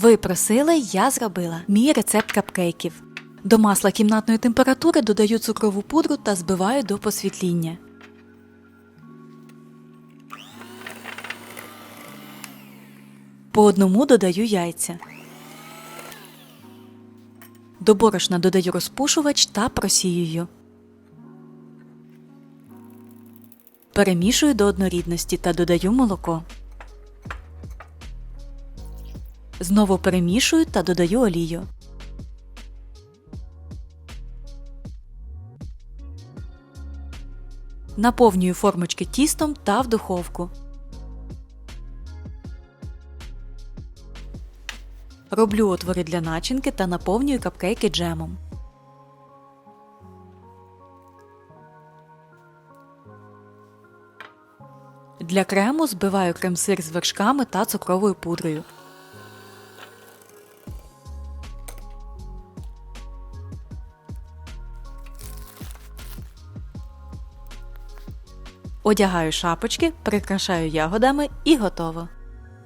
Ви просили, я зробила мій рецепт капкейків. До масла кімнатної температури додаю цукрову пудру та збиваю до посвітління. По одному додаю яйця. До борошна додаю розпушувач та просіюю. Перемішую до однорідності та додаю молоко. Знову перемішую та додаю олію. Наповнюю формочки тістом та в духовку. Роблю отвори для начинки та наповнюю капкейки джемом. Для крему збиваю крем-сир з вершками та цукровою пудрою. Одягаю шапочки, прикрашаю ягодами і готово.